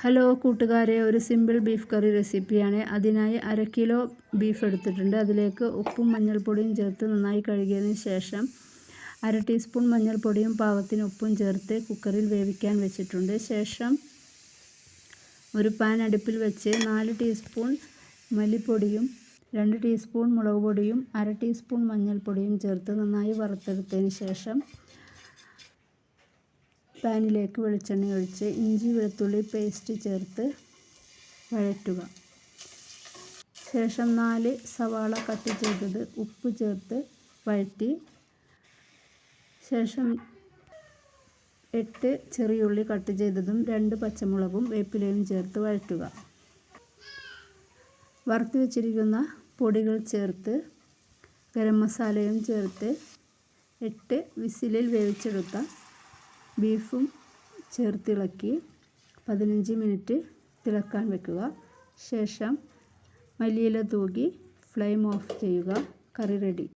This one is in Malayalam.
ഹലോ കൂട്ടുകാരെ ഒരു സിമ്പിൾ ബീഫ് കറി റെസിപ്പിയാണ് അതിനായി അര കിലോ ബീഫ് എടുത്തിട്ടുണ്ട്. അതിലേക്ക് ഉപ്പും മഞ്ഞൾപ്പൊടിയും ചേർത്ത് നന്നായി കഴുകിയതിന് ശേഷം അര ടീസ്പൂൺ മഞ്ഞൾപ്പൊടിയും പാകത്തിന് ഉപ്പും ചേർത്ത് കുക്കറിൽ വേവിക്കാൻ വെച്ചിട്ടുണ്ട്. ശേഷം ഒരു പാൻ അടുപ്പിൽ വെച്ച് നാല് ടീസ്പൂൺ മല്ലിപ്പൊടിയും രണ്ട് ടീസ്പൂൺ മുളക് പൊടിയും അര ടീസ്പൂൺ മഞ്ഞൾപ്പൊടിയും ചേർത്ത് നന്നായി വറുത്തെടുത്തതിന് ശേഷം പാനിലേക്ക് വെളിച്ചെണ്ണ ഒഴിച്ച് ഇഞ്ചി വെളുത്തുള്ളി പേസ്റ്റ് ചേർത്ത് വഴറ്റുക. ശേഷം നാല് സവാള കട്ട് ചെയ്തത് ഉപ്പ് ചേർത്ത് വഴറ്റി. ശേഷം എട്ട് ചെറിയുള്ളി കട്ട് ചെയ്തതും രണ്ട് പച്ചമുളകും വേപ്പിലയും ചേർത്ത് വഴറ്റുക. വറുത്ത് വെച്ചിരിക്കുന്ന പൊടികൾ ചേർത്ത് ഗരം മസാലയും ചേർത്ത് എട്ട് വിസിലിൽ വേവിച്ചെടുത്ത ബീഫും ചേർത്തിളക്കി പതിനഞ്ച് മിനിറ്റ് തിളക്കാൻ വെക്കുക. ശേഷം മല്ലിയില തൂകി ഫ്ലെയിം ഓഫ് ചെയ്യുക. കറി റെഡി